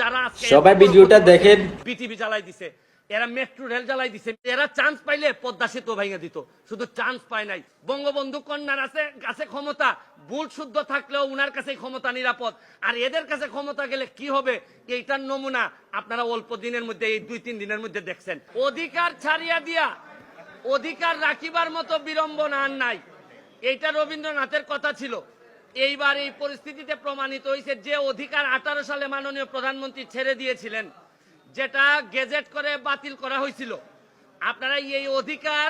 যারা সবাই ভিডিওটা দেখেন। বিটিভি জ্বালাই দিছে এরা মেট্রো রেল জ্বালাই দিছে এরা চান্স পাইলে পদ্মা সেতু ভেঙে দিত শুধু চান্স পায় নাই। বঙ্গবন্ধু কন্যার আছে কাছে ক্ষমতা ভুল শুদ্ধ থাকলেও উনার কাছে ক্ষমতা নিরাপদ। আর এদের কাছে ক্ষমতা গেলে কি হবে এইটার নমুনা আপনারা অল্প দিনের মধ্যে এই দুই তিন দিনের মধ্যে দেখছেন। অধিকার ছাড়িয়া দিয়া অধিকার রাখিবার মতো বিড়ম্বনা আর নাই। এইটা রবীন্দ্রনাথের কথা ছিল। এইবার এই পরিস্থিতিতে প্রমাণিত হয়েছে যে অধিকার আঠারো সালে মাননীয় প্রধানমন্ত্রী ছেড়ে দিয়েছিলেন, যেটা গেজেট করে বাতিল করা হয়েছিল। আপনারা এই অধিকার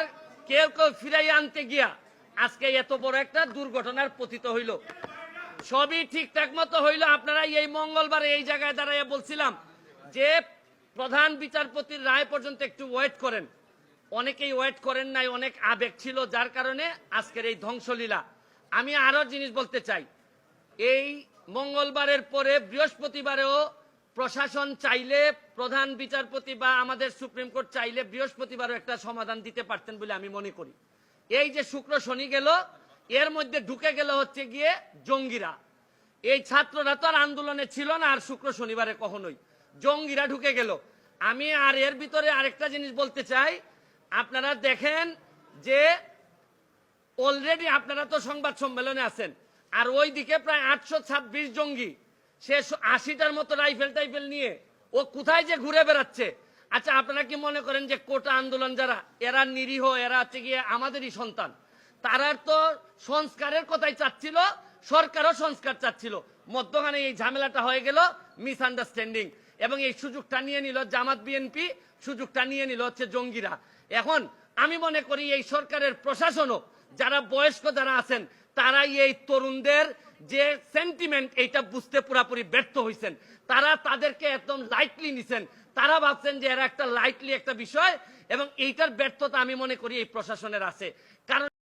কেউ কেউ ফিরাই আনতে গিয়া আজকে এত বড় একটা দুর্ঘটনার পতিত হইল। সবই ঠিকঠাক মতো হইল। আপনারা এই মঙ্গলবারে এই জায়গায় দাঁড়াইয়া বলছিলাম যে প্রধান বিচারপতির রায় পর্যন্ত একটু ওয়েট করেন। অনেকেই ওয়েট করেন নাই, অনেক আবেগ ছিল, যার কারণে আজকের এই ধ্বংসলীলা। আমি আরও জিনিস বলতে চাই। এই মঙ্গলবারের পরে বৃহস্পতিবারেও প্রশাসন চাইলে প্রধান বিচারপতি বা আমাদের সুপ্রিম কোর্ট চাইলে বৃহস্পতিবারও একটা সমাধান দিতে পারতেন বলে আমি মনে করি। এই যে শুক্র শনি গেল, এর মধ্যে ঢুকে গেল হচ্ছে গিয়ে জঙ্গিরা। এই ছাত্ররা তো আর আন্দোলনে ছিল না আর শুক্র শনিবারে কখনোই। জঙ্গিরা ঢুকে গেল। আমি আর এর ভিতরে আরেকটা জিনিস বলতে চাই। আপনারা দেখেন যে অলরেডি আপনারা তো সংবাদ সম্মেলনে আছেন। আর ওই দিকে প্রায় আটশো ছাব্বিশ জঙ্গি। সে আশিটার মতো রাইফেল টাইফেল নিয়ে ও কোথায় যে ঘুরে বেড়াচ্ছে। আচ্ছা আপনারা কি মনে করেন যে কোটা আন্দোলন যারা, এরা নিরীহ, এরা হচ্ছে গিয়ে আমাদেরই সন্তান? তারার তো সংস্কারের কথাই চাচ্ছিল, সরকারও সংস্কার চাচ্ছিল। মধ্যখানে এই ঝামেলাটা হয়ে গেল মিসআন্ডারস্ট্যান্ডিং এবং এই সুযোগটা নিয়ে নিল জামাত বিএনপি, সুযোগটা নিয়ে নিল হচ্ছে জঙ্গিরা। এখন আমি মনে করি এই সরকারের প্রশাসনও যারা বয়স্ক যারা আছেন, তারাই এই তরুণদের যে সেন্টিমেন্ট এইটা বুঝতে পুরাপুরি ব্যর্থ হয়েছেন তারা তাদেরকে একদম লাইটলি নিছেন। তারা ভাবছেন যে এরা একটা লাইটলি একটা বিষয় এবং এইটার ব্যর্থতা আমি মনে করি এই প্রশাসনের আছে। কারণ